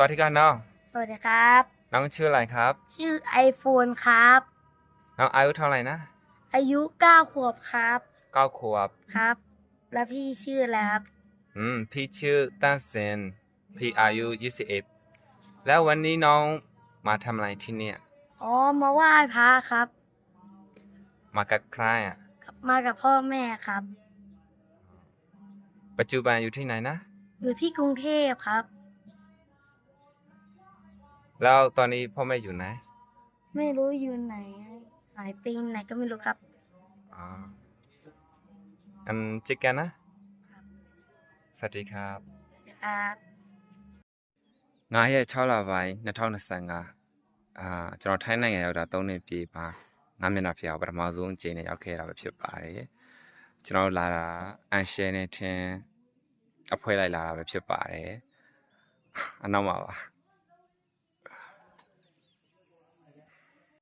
วัสดีครับน้องสวัสดีครับ น้องชื่ออะไรครับ ชื่อ iPhone ครับ น้องอายุเท่าไหร่นะ อายุ9ขวบครับเก้าขวบครับ แล้วพี่ชื่ออะไรครับ อืม พี่ชื่อตั้นเซน พี่อายุยี่สิบเอ็ดแล้ววันนี้น้องมาทำอะไรที่เนี่ย อ๋อ มาไหว้พระครับ มากับใครอะ มากับพ่อแม่ครับ ปัจจุบันอยู่ที่ไหนนะ อยู่ที่กรุงเทพครับ แล้วตอนนี้พ่อแม่อยู่ไหน ไม่รู้อยู่ไหน หายไปไหนก็ไม่รู้ครับ อ๋ออันเจอกันนะ สวัสดีครับ ครับ 9ရက်6လပိုင်း2025အာကျွန်တော်ထိုင်းနိုင်ငံရောက်တာ3နှစ်ပြည့်ပါ9မျက်နှာဖျောက်ပထမဆုံးအကြိမ်နဲ့ရောက်ခဲ့တာပဲဖြစ်ပါတယ်ကျွန်တော်လာတာအန်ရှယ်နဲ့ထင်းအဖွဲလိုက်လာတာပဲဖြစ်ပါတယ်အနောက်မှာပါ